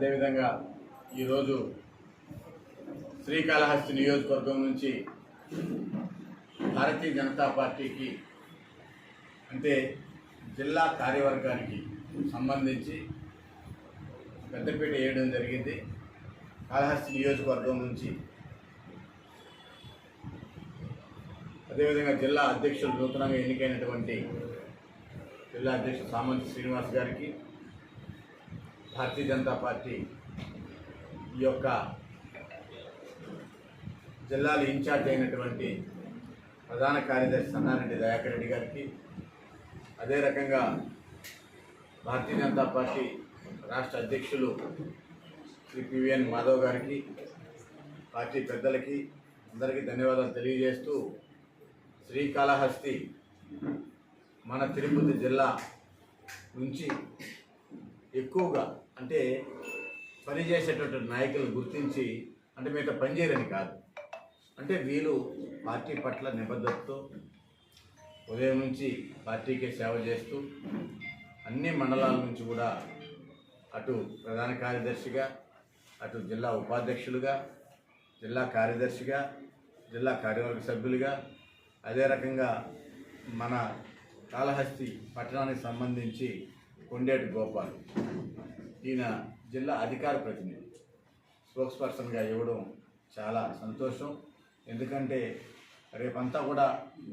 అదేవిధంగా ఈరోజు శ్రీకాళహస్తి నియోజకవర్గం నుంచి భారతీయ జనతా పార్టీకి అంటే జిల్లా కార్యవర్గానికి సంబంధించి పెద్దపీట వేయడం జరిగింది. కాళహస్తి నియోజకవర్గం నుంచి అదేవిధంగా జిల్లా అధ్యక్షులు నూతనంగా ఎన్నికైనటువంటి జిల్లా అధ్యక్షుడు సామంత్ శ్రీనివాస్ గారికి భారతీయ జనతా పార్టీ ఈ యొక్క జిల్లాలో ఇన్ఛార్జ్ అయినటువంటి ప్రధాన కార్యదర్శి సన్నారెడ్డి దయాకర్ రెడ్డి గారికి అదే రకంగా భారతీయ జనతా పార్టీ రాష్ట్ర అధ్యక్షులు శ్రీ పివిఎన్ మాధవ్ గారికి పార్టీ పెద్దలకి అందరికీ ధన్యవాదాలు తెలియజేస్తూ శ్రీకాళహస్తి మన తిరుపతి జిల్లా నుంచి ఎక్కువగా అంటే పనిచేసేటటువంటి నాయకులను గుర్తించి అంటే మీతో పనిచేయరని కాదు. అంటే వీళ్ళు పార్టీ పట్ల నిబద్ధతతో ఉదయం నుంచి పార్టీకే సేవ చేస్తూ అన్ని మండలాల నుంచి కూడా అటు ప్రధాన కార్యదర్శిగా అటు జిల్లా ఉపాధ్యక్షులుగా జిల్లా కార్యదర్శిగా జిల్లా కార్యవర్గ సభ్యులుగా అదే రకంగా మన కాళహస్తి పట్టణానికి సంబంధించి కొండేటి గోపాల్. ఈయన జిల్లా అధికార ప్రతినిధి. స్పోక్స్ పర్సన్గా ఇవ్వడం చాలా సంతోషం. ఎందుకంటే రేపంతా కూడా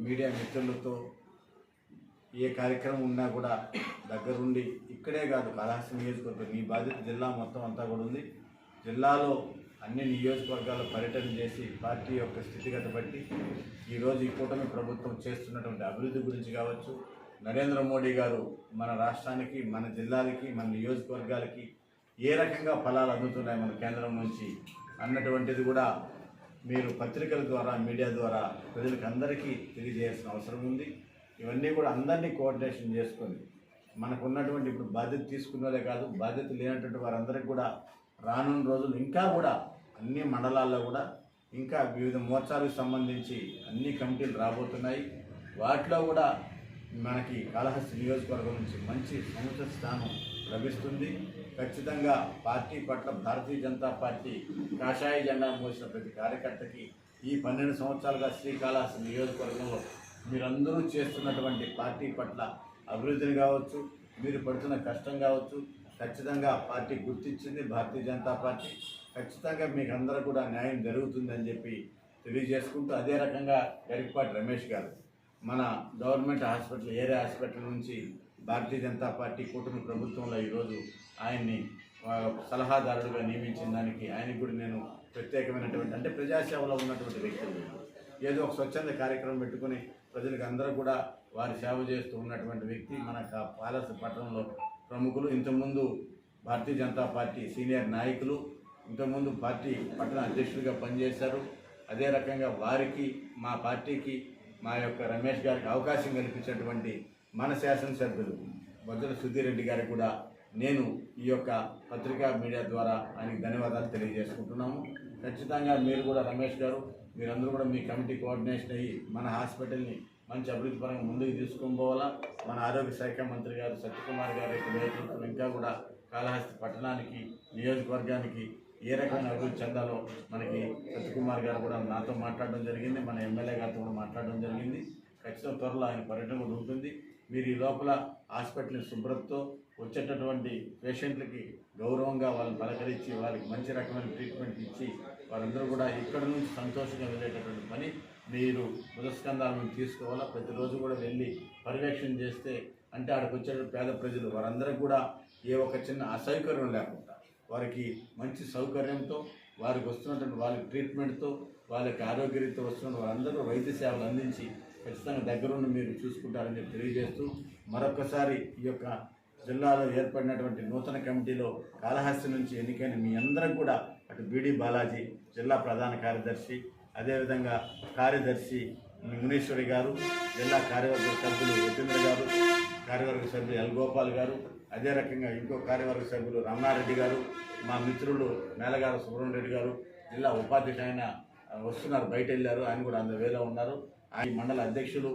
మీడియా మిత్రులతో ఏ కార్యక్రమం ఉన్నా కూడా దగ్గరుండి ఇక్కడే కాదు కళాహస్తి నియోజకవర్గం ఈ బాధ్యత జిల్లా మొత్తం అంతా కూడా ఉంది. జిల్లాలో అన్ని నియోజకవర్గాలు పర్యటన చేసి పార్టీ యొక్క స్థితిగత బట్టి ఈరోజు ఈ కూటమి ప్రభుత్వం చేస్తున్నటువంటి అభివృద్ధి గురించి కావచ్చు నరేంద్ర మోడీ గారు మన రాష్ట్రానికి మన జిల్లాలకి మన నియోజకవర్గాలకి ఏ రకంగా ఫలాలు అందుతున్నాయి మన కేంద్రం నుంచి అన్నటువంటిది కూడా మీరు పత్రికల ద్వారా మీడియా ద్వారా ప్రజలకు అందరికీ తెలియజేయాల్సిన అవసరం ఉంది. ఇవన్నీ కూడా అందరినీ కోఆర్డినేషన్ చేసుకొని మనకు ఉన్నటువంటి ఇప్పుడు బాధ్యత తీసుకున్నదే కాదు బాధ్యత లేనటువంటి వారందరికీ కూడా రానున్న రోజులు ఇంకా కూడా అన్ని మండలాల్లో కూడా ఇంకా వివిధ మోర్చాలకు సంబంధించి అన్ని కమిటీలు రాబోతున్నాయి. వాటిలో కూడా మనకి కాళహస్తి నియోజకవర్గం నుంచి మంచి సముచిత స్థానం లభిస్తుంది. ఖచ్చితంగా పార్టీ పట్ల భారతీయ జనతా పార్టీ కాషాయ జెండా మోసిన ప్రతి కార్యకర్తకి ఈ పన్నెండు సంవత్సరాలుగా శ్రీకాళహస్తి నియోజకవర్గంలో మీరందరూ చేస్తున్నటువంటి పార్టీ పట్ల అభివృద్ధిని కావచ్చు మీరు పడుతున్న కష్టం కావచ్చు ఖచ్చితంగా పార్టీ గుర్తించింది భారతీయ జనతా పార్టీ. ఖచ్చితంగా మీకు అందరూ కూడా న్యాయం జరుగుతుందని చెప్పి తెలియజేసుకుంటూ అదే రకంగా గరికపాటి రమేష్ గారు మన గవర్నమెంట్ హాస్పిటల్ ఏరే హాస్పిటల్ నుంచి భారతీయ జనతా పార్టీ కూటమి ప్రభుత్వంలో ఈరోజు ఆయన్ని సలహాదారుడుగా నియమించిన దానికి ఆయనకి కూడా నేను ప్రత్యేకమైనటువంటి అంటే ప్రజాసేవలో ఉన్నటువంటి వ్యక్తులు ఏదో ఒక స్వచ్ఛంద కార్యక్రమం పెట్టుకుని ప్రజలకు అందరూ కూడా వారి సేవ చేస్తూ ఉన్నటువంటి వ్యక్తి మన కా- పాలస పట్టణంలో ప్రముఖులు. ఇంతకుముందు భారతీయ జనతా పార్టీ సీనియర్ నాయకులు ఇంతకుముందు పార్టీ పట్టణ అధ్యక్షుడిగా పనిచేశారు. అదే రకంగా వారికి మా పార్టీకి మా యొక్క రమేష్ గారికి అవకాశం కల్పించినటువంటి మన శాసనసభ్యులు బొజ్జల సుధీర్ రెడ్డి గారికి కూడా నేను ఈ యొక్క పత్రికా మీడియా ద్వారా ఆయనకి ధన్యవాదాలు తెలియజేసుకుంటున్నాము. ఖచ్చితంగా మీరు కూడా రమేష్ గారు మీరందరూ కూడా మీ కమిటీ కోఆర్డినేషన్ అయ్యి మన హాస్పిటల్ని మంచి అభివృద్ధి పరంగా ముందుకు తీసుకొని మన ఆరోగ్య శాఖ మంత్రి గారు సత్యకుమార్ గారి యొక్క నేతృత్వం ఇంకా కూడా కాళహస్తి పట్టణానికి నియోజకవర్గానికి ఏ రకంగా అభివృద్ధి చెందాలో మనకి సత్యకుమార్ గారు కూడా నాతో మాట్లాడడం జరిగింది మన ఎమ్మెల్యే గారితో కూడా మాట్లాడడం జరిగింది. ఖచ్చితంగా త్వరలో ఆయన పర్యటన కూడా ఉంటుంది. మీరు ఈ లోపల హాస్పిటల్ శుభ్రతతో వచ్చేటటువంటి పేషెంట్లకి గౌరవంగా వాళ్ళని పలకరించి వాళ్ళకి మంచి రకమైన ట్రీట్మెంట్ ఇచ్చి వారందరూ కూడా ఇక్కడ నుంచి సంతోషంగా వెళ్ళేటటువంటి పని మీరు బుధస్కంధాలను తీసుకోవాలా? ప్రతిరోజు కూడా వెళ్ళి పర్యవేక్షణ చేస్తే అంటే ఆడికి వచ్చే పేద ప్రజలు వారందరికీ కూడా ఏ ఒక చిన్న అసౌకర్యం లేకుండా వారికి మంచి సౌకర్యంతో వారికి వస్తున్నటువంటి వాళ్ళ ట్రీట్మెంట్తో వాళ్ళకి ఆరోగ్యరీత్యా వస్తున్న వారందరూ వైద్య సేవలు అందించి ఖచ్చితంగా దగ్గరుండి మీరు చూసుకుంటారని చెప్పి తెలియజేస్తూ మరొకసారి ఈ యొక్క జిల్లాలో ఏర్పడినటువంటి నూతన కమిటీలో కాళహస్తి నుంచి ఎన్నికైన మీ అందరం కూడా అటు బీడీ బాలాజీ జిల్లా ప్రధాన కార్యదర్శి అదేవిధంగా కార్యదర్శి మునీశ్వరి గారు జిల్లా కార్యవర్గ సభ్యులు యతీంద్ర గారు కార్యవర్గ సభ్యులు ఎల్ గోపాల్ గారు అదే రకంగా ఇంకో కార్యవర్గ సభ్యులు రమణారెడ్డి గారు మా మిత్రులు మేలగారు సుబ్రహ్మణ్య రెడ్డి గారు జిల్లా ఉపాధ్యక్షుడు ఆయన వస్తున్నారు బయట వెళ్ళారు ఆయన కూడా అందరి వేలో ఉన్నారు. ఆయన మండల అధ్యక్షులు